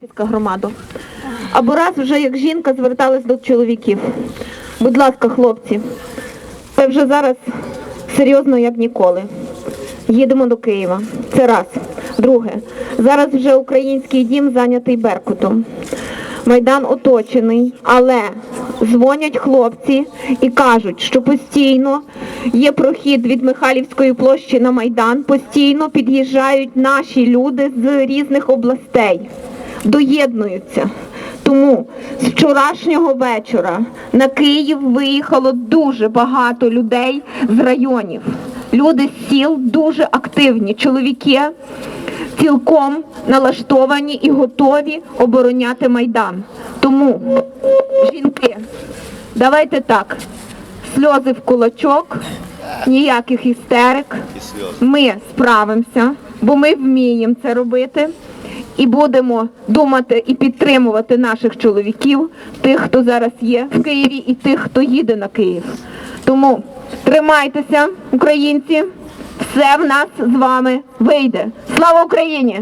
Тернопільська громада. Або раз вже як жінка зверталась до чоловіків. Будь ласка, хлопці, це вже зараз серйозно як ніколи. Їдемо до Києва. Це раз. Друге, зараз вже український дім зайнятий Беркутом. Майдан оточений, але дзвонять хлопці і кажуть, що постійно є прохід від Михайлівської площі на Майдан, постійно під'їжджають наші люди з різних областей, доєднуються. Тому з вчорашнього вечора на Київ виїхало дуже багато людей з районів. Люди з сіл дуже активні, чоловіки цілком налаштовані і готові обороняти Майдан. Тому, жінки, давайте так, сльози в кулачок, ніяких істерик. Ми справимося, бо ми вміємо це робити. І будемо думати і підтримувати наших чоловіків, тих, хто зараз є в Києві, і тих, хто їде на Київ. Тому тримайтеся, українці, все в нас з вами вийде. Слава Україні!